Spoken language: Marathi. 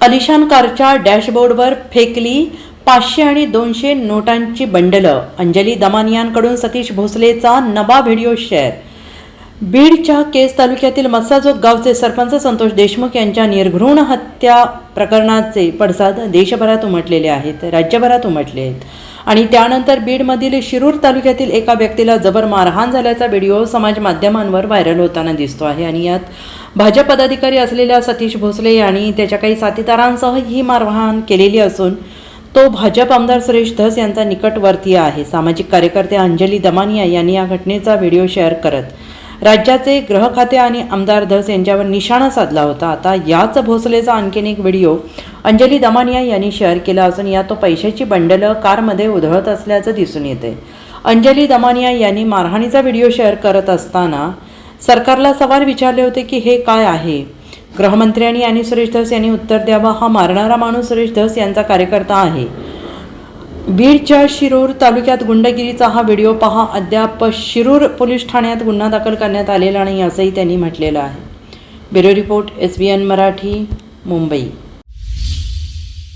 अलिशान कारच्या डॅशबोर्डवर फेकली पाचशे आणि दोनशे नोटांची बंडलं. अंजली दमानियांकडून सतीश भोसलेचा नवा व्हिडिओ शेअर. बीडच्या केस तालुक्यातील मस्साजोग गावचे सरपंच संतोष देशमुख यांच्या निर्घृण हत्या प्रकरणाचे पडसाद देशभरात उमटलेले आहेत राज्यभरात उमटले आहेत. आणि त्यानंतर बीडमधील शिरूर तालुक्यातील एका व्यक्तीला जबर मारहाण झाल्याचा व्हिडिओ समाज माध्यमांवर व्हायरल होताना दिसतो आहे. आणि यात भाजप पदाधिकारी असलेल्या सतीश भोसले यांनी त्याच्या काही साथीदारांसह ही मारहाण केलेली असून तो भाजप आमदार सुरेश धस यांचा निकटवर्तीय आहे. सामाजिक कार्यकर्ते अंजली दमानिया यांनी या घटनेचा व्हिडिओ शेअर करत राज्याचे ग्रह खाते आणि आमदार धस यांच्यावर निशाणा साधला होता. आता याच भोसलेचा आणखीन एक व्हिडिओ अंजली दमानिया यांनी शेअर केला असून यात तो पैशाची बंडलं कारमध्ये उधळत असल्याचं दिसून येते अंजली दमानिया यांनी मारहाणीचा व्हिडिओ शेअर करत असताना सरकारला सवाल विचारले होते की हे काय आहे? गृहमंत्र्यांनी आणि सुरेश धस यांनी उत्तर द्यावं हा मारणारा माणूस सुरेश धस यांचा कार्यकर्ता आहे. बीडच्या शिरूर तालुक्यात गुंडगिरीचा हा व्हिडिओ पहा. अद्याप शिरूर पोलीस ठाण्यात गुन्हा दाखल करण्यात आलेला नाही असंही त्यांनी म्हटलेलं आहे. Bureau report S B N Marathi Mumbai.